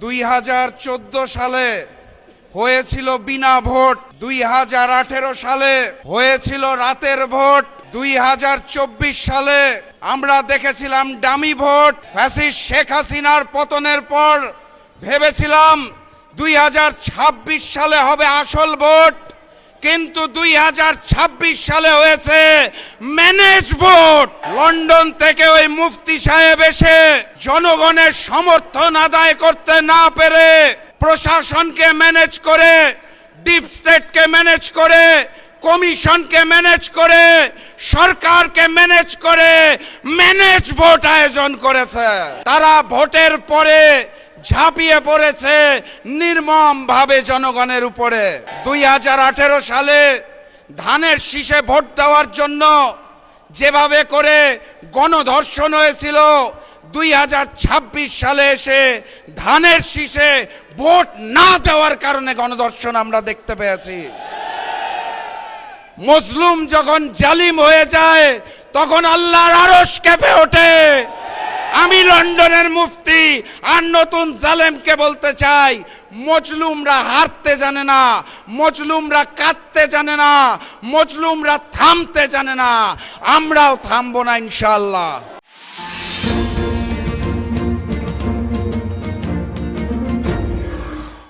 দুই হাজার চোদ্দ সালে হয়েছিল বিনা ভোট, দুই হাজার আঠেরো সালে হয়েছিল রাতের ভোট, দুই হাজার চব্বিশ সালে আমরা দেখেছিলাম ডামি ভোট ফ্যাসিস শেখ হাসিনার পতনের পর ভেবেছিলাম দুই হাজার ছাব্বিশ সালে হবে আসল ভোট। কিন্তু দুই হাজার ছাব্বিশ সালে হয়েছে ম্যানেজ ভোট। লন্ডন থেকে ওই মুফতি সাহেব এসে জনগণের সমর্থন আদায় করতে না পেরে প্রশাসনকে ম্যানেজ করে, ডিপ স্টেটকে ম্যানেজ করে, কমিশনকে ম্যানেজ করে, সরকারকে ম্যানেজ করে ম্যানেজ ভোট আয়োজন করেছে। তারা ভোটের পরে ঝাঁপিয়ে পড়েছে নির্মম ভাবে জনগণের উপরে। দুই হাজার আঠেরো সালে ধানের শীষে ভোট দেওয়ার জন্য যেভাবে করে গণধর্ষণ হয়েছিল, দুই হাজার ছাব্বিশ সালে এসে ধানের শীষে ভোট না দেওয়ার কারণে গণধর্ষণ আমরা দেখতে পেয়েছি। মজলুম যখন জালিম হয়ে যায়, তখন আল্লাহর আরশ কেঁপে ওঠে। আমি লন্ডনের মুফতি আর নতুন জালেমকে বলতে চাই। মজলুমরা হারতে জানে না, মজলুমরা কাঁদতে জানে না, মজলুমরা থামতে জানে না। আমরাও থামবো না ইনশাল্লাহ